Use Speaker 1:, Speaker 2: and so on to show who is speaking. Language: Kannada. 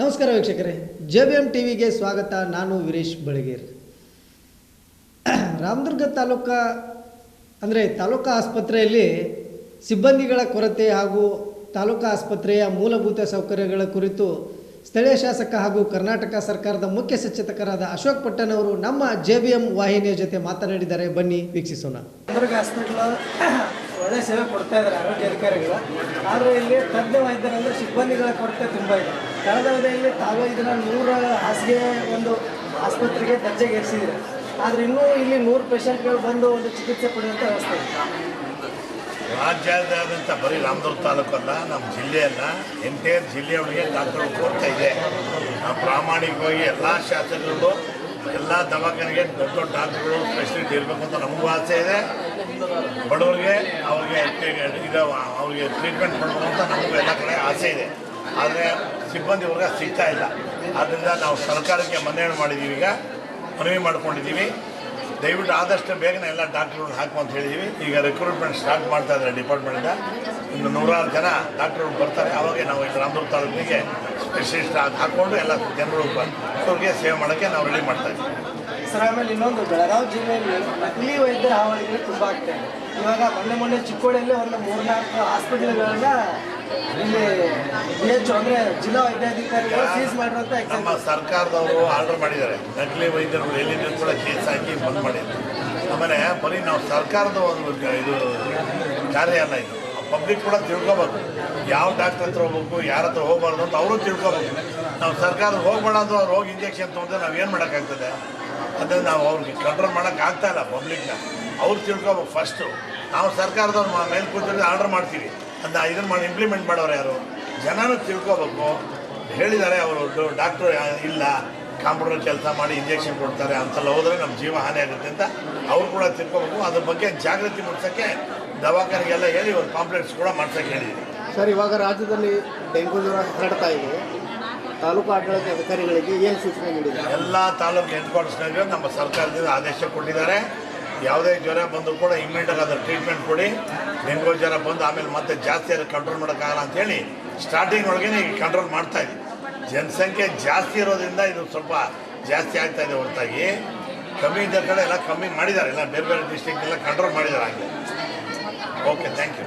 Speaker 1: ನಮಸ್ಕಾರ ವೀಕ್ಷಕರೇ. ಜೆ ಬಿ ಎಂ ಟಿ ವಿಗೆ ಸ್ವಾಗತ. ನಾನು ವೀರೇಶ್ ಬಳಗೇರ್. ರಾಮದುರ್ಗ ತಾಲೂಕ, ಅಂದರೆ ತಾಲೂಕಾ ಆಸ್ಪತ್ರೆಯಲ್ಲಿ ಸಿಬ್ಬಂದಿಗಳ ಕೊರತೆ ಹಾಗೂ ತಾಲೂಕಾ ಆಸ್ಪತ್ರೆಯ ಮೂಲಭೂತ ಸೌಕರ್ಯಗಳ ಕುರಿತು ಸ್ಥಳೀಯ ಶಾಸಕ ಹಾಗೂ ಕರ್ನಾಟಕ ಸರ್ಕಾರದ ಮುಖ್ಯ ಸಚೇತಕರಾದ ಅಶೋಕ್ ಪಟ್ಟಣ ಅವರು ನಮ್ಮ ಜೆ ಬಿ ಎಂ ವಾಹಿನಿಯ ಜೊತೆ ಮಾತನಾಡಿದ್ದಾರೆ. ಬನ್ನಿ, ವೀಕ್ಷಿಸೋಣ.
Speaker 2: ಒಳ್ಳೆ ಸೇವೆ ಕೊಡ್ತಾ ಇದ್ದಾರೆ ಆರೋಗ್ಯ ಅಧಿಕಾರಿಗಳು. ಆದರೆ ಇಲ್ಲಿ ತಜ್ಞ ವೈದ್ಯರಂದ್ರೆ ಸಿಬ್ಬಂದಿಗಳ ಕೊರತೆ ತುಂಬ ಇದೆ. ಕಳೆದ ಅವಧಿಯಲ್ಲಿ ತಾವು ಇದನ್ನು ನೂರ ಹಾಸಿಗೆ ಒಂದು ಆಸ್ಪತ್ರೆಗೆ ದರ್ಜೆಗೆ ಏರಿಸಿದ್ದೀರ ಆದರೆ ಇನ್ನೂ ಇಲ್ಲಿ ನೂರು ಪೇಷಂಟ್ಗಳು ಬಂದು ಒಂದು ಚಿಕಿತ್ಸೆ ಪಡೆಯುವಂಥ ವ್ಯವಸ್ಥೆ
Speaker 3: ರಾಜ್ಯಾದ್ಯಂತ ಬರೀ ರಾಮದುರ್ಗ ತಾಲೂಕು ಅಲ್ಲ, ನಮ್ಮ ಜಿಲ್ಲೆಯಲ್ಲ ಎಂಟೈರ್ ಜಿಲ್ಲೆಯೊಳಗೆ ಡಾಕ್ಟರ್ ಕೊಡ್ತಾ ಇದೆ. ನಾವು ಪ್ರಾಮಾಣಿಕವಾಗಿ ಎಲ್ಲ ಶಾಸಕರು ಎಲ್ಲ ದವಾಖಾನೆಗೆ ದೊಡ್ಡ ದೊಡ್ಡ ಡಾಕ್ಟರ್ಗಳು ಫೆಸಿಲಿಟಿ ಇರಬೇಕು ಅಂತ ನಮಗೂ ಆಸೆ ಇದೆ. ಬಡವರಿಗೆ ಅವ್ರಿಗೆ ಇದು, ಅವ್ರಿಗೆ ಟ್ರೀಟ್ಮೆಂಟ್ ಮಾಡಬೇಕು ಅಂತ ನಮಗೂ ಎಲ್ಲ ಕಡೆ ಆಸೆ ಇದೆ. ಆದರೆ ಸಿಬ್ಬಂದಿ ವರ್ಗ ಸಿಗ್ತಾ ಇಲ್ಲ. ಆದ್ದರಿಂದ ನಾವು ಸರ್ಕಾರಕ್ಕೆ ಮನವಿ ಮಾಡಿದ್ದೀವಿ ಈಗ. ಮನವಿ ಮಾಡ್ಕೊಂಡಿದ್ದೀವಿ ದಯವಿಟ್ಟು ಆದಷ್ಟು ಬೇಗನೆ ಎಲ್ಲ ಡಾಕ್ಟ್ರುಗಳು ಹಾಕು ಅಂತ ಹೇಳಿದ್ದೀವಿ ಈಗ ರಿಕ್ರೂಟ್ಮೆಂಟ್ ಸ್ಟಾರ್ಟ್ ಮಾಡ್ತಾ ಇದ್ದಾರೆ ಡಿಪಾರ್ಟ್ಮೆಂಟಿಂದ ಇನ್ನು ನೂರಾರು ಜನ ಡಾಕ್ಟ್ರುಗಳು ಬರ್ತಾರೆ. ಅವಾಗ ನಾವು ಇಲ್ಲಿ ರಾಮದುರ್ಗ ತಾಲೂಕಿಗೆ ಸ್ಪೆಷಲಿಸ್ಟ್ ಹಾಕ್ಕೊಂಡು ಎಲ್ಲ ಜನರು ಅವ್ರಿಗೆ ಸೇವೆ ಮಾಡೋಕ್ಕೆ ನಾವು ರೆಡಿ ಮಾಡ್ತಾ ಇದ್ದೀವಿ.
Speaker 2: ಸರ್, ಆಮೇಲೆ ಇನ್ನೊಂದು, ಬೆಳಗಾವಿ ಜಿಲ್ಲೆಯಲ್ಲಿ ನಕಲಿ ವೈದ್ಯರ ಹಾವಳಿಗಳು ತುಂಬ ಆಗ್ತಾ ಇವಾಗ ಮೊನ್ನೆ ಮೊನ್ನೆ ಚಿಕ್ಕೋಡಿಯಲ್ಲಿ ಒಂದು ಮೂರ್ನಾಲ್ಕು ಹಾಸ್ಪಿಟಲ್ಗಳನ್ನ ಇಲ್ಲಿ ಎಚ್ ಅಂದರೆ ಜಿಲ್ಲಾ ವೈದ್ಯಾಧಿಕಾರಿಗಳು ಸೀಸ್ ಮಾಡಿರುವಂಥ
Speaker 3: ನಮ್ಮ ಸರ್ಕಾರದವರು ಆರ್ಡರ್ ಮಾಡಿದ್ದಾರೆ. ನಕಲಿ ವೈದ್ಯರು ಎಲ್ಲಿ ಕೂಡ ಕೇಸ್ ಹಾಕಿ ಬಂದ್ ಮಾಡಿದ್ದಾರೆ ಆಮೇಲೆ ಬರೀ ನಾವು ಸರ್ಕಾರದ ಒಂದು ಇದು ಕಾರ್ಯ ಅಲ್ಲ ಇದು. ಪಬ್ಲಿಕ್ ಕೂಡ ತಿಳ್ಕೊಬೇಕು. ಯಾವ ಡಾಕ್ಟರ್ ಹತ್ರ ಹೋಗ್ಬೇಕು ಯಾರ ಹತ್ರ ಹೋಗ್ಬಾರ್ದು ಅಂತ ಅವರು ತಿಳ್ಕೊಬೇಕು. ನಾವು ಸರ್ಕಾರದ ಹೋಗ್ಬೇಡ ಅಂದ್ರೆ ಅವ್ರು ಹೋಗಿ ಇಂಜೆಕ್ಷನ್ ತೊಗೊಂಡ್ರೆ ನಾವು ಏನು ಮಾಡೋಕ್ಕಾಗ್ತದೆ? ಅದನ್ನು ನಾವು ಅವ್ರಿಗೆ ಕಂಟ್ರೋಲ್ ಮಾಡೋಕೆ ಆಗ್ತಾ ಇಲ್ಲ ಪಬ್ಲಿಕ್ನ ಅವ್ರು ತಿಳ್ಕೊಬೇಕು ಫಸ್ಟು ನಾವು ಸರ್ಕಾರದವ್ರು ಮೇಲ್ಕೂತ ಮೇಲೆ ಕೂತಿದ್ರೆ ಆರ್ಡರ್ ಮಾಡ್ತೀವಿ. ಅದನ್ನ ಇದನ್ನು ಮಾಡಿ ಇಂಪ್ಲಿಮೆಂಟ್ ಮಾಡೋರು ಯಾರು? ಜನನೂ ತಿಳ್ಕೊಬೇಕು. ಹೇಳಿದ್ದಾರೆ ಅವರು ಡಾಕ್ಟ್ರು ಇಲ್ಲ ಕಾಂಪ್ಯೂಟರ್ ಕೆಲಸ ಮಾಡಿ ಇಂಜೆಕ್ಷನ್ ಕೊಡ್ತಾರೆ ಅಂತೆಲ್ಲ ಹೋದರೆ ನಮ್ಮ ಜೀವ ಹಾನಿ ಆಗುತ್ತೆ ಅಂತ ಅವ್ರು ಕೂಡ ತಿಳ್ಕೊಬೇಕು. ಅದ್ರ ಬಗ್ಗೆ ಜಾಗೃತಿ ಮೂಡಿಸೋಕ್ಕೆ ದವಾಖಾನೆಗೆಲ್ಲ ಹೇಳಿ ಒಂದು ಕಾಂಪ್ಲೆಕ್ಸ್ ಕೂಡ ಮಾಡ್ಸೋಕ್ಕೆ ಹೇಳಿದ್ದೀವಿ
Speaker 4: ಸರ್ ಇವಾಗ ರಾಜ್ಯದಲ್ಲಿ ಡೆಂಗು ಜ್ವರ ಹರಡ್ತಾ ಇದೆ. ತಾಲೂಕು ಆಡಳಿತ ಅಧಿಕಾರಿಗಳಿಗೆ ಏನು ಸೂಚನೆ ನೀಡಿದ್ದಾರೆ?
Speaker 3: ಎಲ್ಲ ತಾಲೂಕು ಹೆಡ್ ಕ್ವಾರ್ಟರ್ಸ್ನಾಗ ನಮ್ಮ ಸರ್ಕಾರದಿಂದ ಆದೇಶ ಕೊಟ್ಟಿದ್ದಾರೆ. ಯಾವುದೇ ಜ್ವರ ಬಂದರೂ ಕೂಡ ಇಮ್ಮಿಡಿಯೇಟಾಗಿ ಅದರ ಟ್ರೀಟ್ಮೆಂಟ್ ಕೊಡಿ. ಡೆಂಗು ಜ್ವರ ಬಂದು ಆಮೇಲೆ ಮತ್ತೆ ಜಾಸ್ತಿ ಅದಕ್ಕೆ ಕಂಟ್ರೋಲ್ ಮಾಡೋಕ್ಕಾಗಲ್ಲ ಅಂತೇಳಿ ಸ್ಟಾರ್ಟಿಂಗ್ ಒಳಗೇನೆ ಈಗ ಕಂಟ್ರೋಲ್ ಮಾಡ್ತಾ ಇದ್ದೀವಿ ಜನಸಂಖ್ಯೆ ಜಾಸ್ತಿ ಇರೋದ್ರಿಂದ ಇದು ಸ್ವಲ್ಪ ಜಾಸ್ತಿ ಆಗ್ತಾ ಇದೆ ಹೊರತಾಗಿ. ಕಮ್ಮಿ ಇದ್ದ ಕಡೆ ಎಲ್ಲ ಕಮ್ಮಿ ಮಾಡಿದ್ದಾರೆ. ಎಲ್ಲ ಬೇರೆ ಬೇರೆ ಡಿಸ್ಟಿಕ್ ಎಲ್ಲ ಕಂಟ್ರೋಲ್ ಮಾಡಿದ್ದಾರೆ ಹಾಗೆ. Okay thank you